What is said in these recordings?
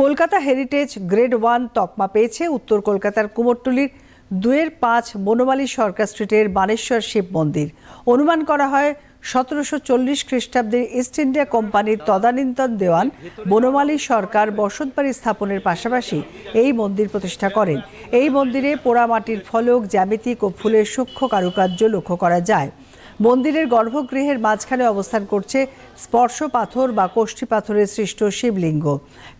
Kolkata heritage grade one তকমা পেয়েছে। উত্তর কলকাতার কুমোরটুলির দুয়ের পাঁচ বনমালী সরকার স্ট্রিটের বানেশ্বর শিব মন্দির। অনুমান করা হয়, সতেরোশো চল্লিশ খ্রিস্টাব্দে ইস্ট ইন্ডিয়া কোম্পানির তদানীন্তন দেওয়ান বনমালী সরকার বসতবাড়ি স্থাপনের পাশাপাশি এই মন্দির প্রতিষ্ঠা করেন। এই মন্দিরে পোড়ামাটির ফলক, জ্যামিতিক ও ফুলের সূক্ষ্ম কারুকার্য লক্ষ্য করা যায়। মন্দিরের গর্ভগৃহের মাঝখানে অবস্থান করছে স্পর্শ পাথর বা কোষ্ঠী পাথরের সৃষ্ট শিবলিঙ্গ।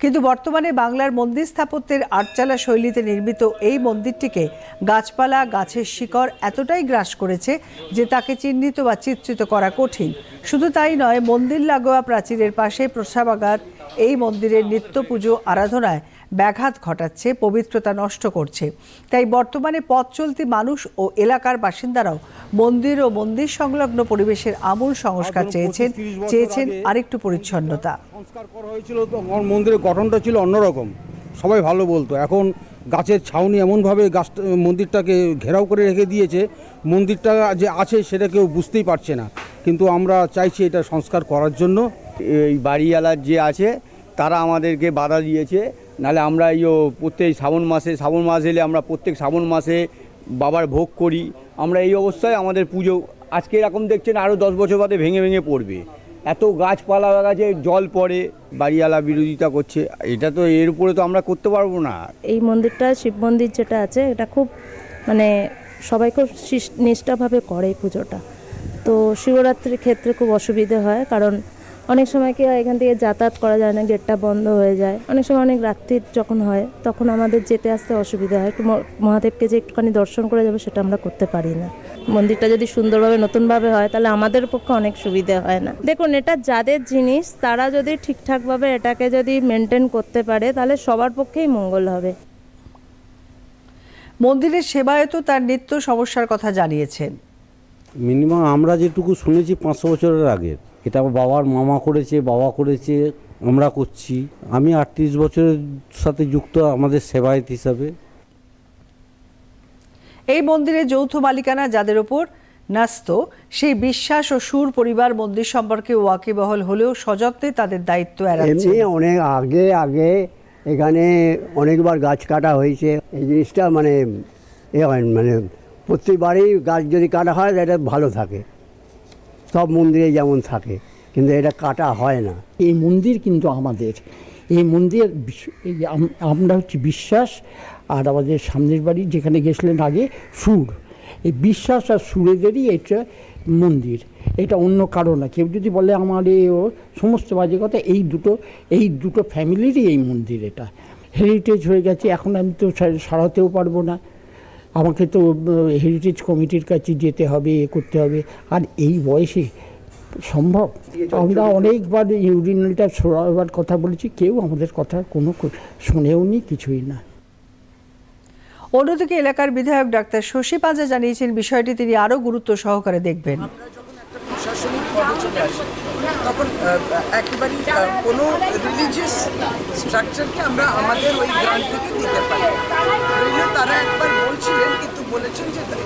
কিন্তু বর্তমানে বাংলার মন্দির স্থাপত্যের আটচালা শৈলীতে নির্মিত এই মন্দিরটিকে গাছপালা, গাছের শিকড় এতটাই গ্রাস করেছে যে তাকে চিহ্নিত বা চিত্রিত করা কঠিন। শুধু তাই নয়, মন্দির লাগোয়া প্রাচীরের পাশে প্রসাবাগার, এই মন্দিরের নিত্য পুজো, আরাধনায় ব্যাঘাত ঘটাচ্ছে পবিত্রতা নষ্ট করছে। তাই বর্তমানে পথ চলতি মানুষ ও এলাকার বাসিন্দারাও মন্দির ও মন্দির সংলগ্ন পরিবেশের আমূল সংস্কার চেয়েছেন চেয়েছেন আরেকটু পরিচ্ছন্নতা। সংস্কার করা হয়েছিল তো আমার মন্দিরের গঠনটা ছিল অন্যরকম। সবাই ভালো বলতো। এখন গাছের ছাউনি এমনভাবে গাছ মন্দিরটাকে ঘেরাও করে রেখে দিয়েছে মন্দিরটা যে আছে সেটা কেউ বুঝতেই পারছে না। কিন্তু আমরা চাইছি এটা সংস্কার করার জন্য। এই বাড়িওয়ালার যে আছে তারা আমাদেরকে বাধা দিয়েছে। নাহলে আমরা ও প্রত্যেক শ্রাবণ মাসে, শ্রাবণ মাস এলে আমরা প্রত্যেক শ্রাবণ মাসে বাবার ভোগ করি। আমরা এই অবস্থায় আমাদের পুজো, আজকে এরকম দেখছেন আরও দশ বছর বাদে ভেঙে ভেঙে পড়বে। এত গাছপালা গাছে জল পড়ে, বাড়িওয়ালা বিরোধিতা করছে, এটা তো এর উপরে তো আমরা করতে পারব না। এই মন্দিরটা, শিব মন্দির যেটা আছে, এটা খুব মানে সবাই খুব নিষ্ঠাভাবে করে পুজোটা। তো শিবরাত্রির ক্ষেত্রে খুব অসুবিধে হয়, কারণ অনেক সময় কি হয় এখান থেকে যাতায়াত করা যায় না গেটটা বন্ধ হয়ে যায়। অনেক সময় অনেক রাত্রির যখন হয় তখন আমাদের যেতে আসতে অসুবিধা হয়। একটু মহাদেবকে যে একটুখানি দর্শন করে যাব সেটা আমরা করতে পারি না। মন্দিরটা যদি সুন্দরভাবে নতুনভাবে হয় তাহলে আমাদের পক্ষে অনেক সুবিধে হয় না। দেখুন এটা যাদের জিনিস তারা যদি ঠিকঠাকভাবে এটাকে যদি মেনটেন করতে পারে তাহলে সবার পক্ষেই মঙ্গল হবে। মন্দিরের সেবায়ত তার নিত্য সমস্যার কথা জানিয়েছেন। মিনিমাম আমরা যেটুকু শুনেছি পাঁচশো বছরের আগের। এটা বাবার মামা করেছে বাবা করেছে আমরা করছি। আমি আটত্রিশ বছরের সাথে যুক্ত আমাদের সেবায়ত হিসাবে। এই মন্দিরের যৌথ মালিকানা যাদের ওপর ন্যস্ত সেই বিশ্বাস ও সুর পরিবার মন্দির সম্পর্কে ওয়াকিবহল হলেও সযত্নে তাদের দায়িত্ব এড়াচ্ছে অনেক আগে আগে এখানে অনেকবার গাছ কাটা হয়েছে। এই জিনিসটা মানে এ হয় মানে প্রত্যেকবারই গাছ যদি কাটা হয় এটা ভালো থাকে। সব মন্দিরে যেমন থাকে, কিন্তু এটা কাটা হয় না। এই মন্দির কিন্তু আমাদের। এই মন্দির আমরা হচ্ছে বিশ্বাস আর আমাদের সামনের বাড়ি যেখানে গেছিলেন আগে, সুর। এই বিশ্বাস আর সুরেদেরই এটা মন্দির। এটা অন্য কারও না। কেউ যদি বলে আমার এ ও সমস্ত বাজে কথা, এই দুটো এই দুটো ফ্যামিলিরই এই মন্দির এটা। হেরিটেজ হয়ে গেছে। এখন আমি তো সারাতেও পারব না। আমাকে তো হেরিটেজ কমিটির কাছে যেতে হবে এ করতে হবে। আর এই বয়সে সম্ভব? আমরা অনেকবার ইউরিনালটা সরাবার কথা বলেছি কেউ আমাদের কথা কোনো শোনেও নি কিছুই না। অন্যদিকে এলাকার বিধায়ক ডাক্তার শশী পাঁজা জানিয়েছেন বিষয়টি তিনি আরও গুরুত্ব সহকারে দেখবেন। প্রশাসনিক পদে আসে তখন একেবারেই কোনো রিলিজিয়াস স্ট্রাকচারকে আমরা আমাদের ওই গ্রান্ট থেকে দিতে পারি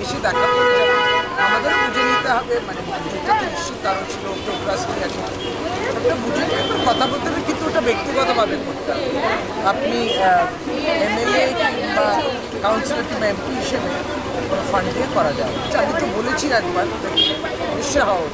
এসে দেখা করে যাবে আমাদেরও বুঝে নিতে হবে মানে যেটা তো নিশ্চয়ই কারও ছিল প্রোগ্রাসটি আছে ওটা বুঝে নিয়ে কথা বলতে হবে, কিন্তু ওটা ব্যক্তিগতভাবে করতে হবে। আপনি এমএলএ কিংবা কাউন্সিলর কিংবা এমপি হিসেবে ফান্ড দিয়ে করা যায় আমি তো বলেছি একবার নিশ্চয় হওয়া উচিত।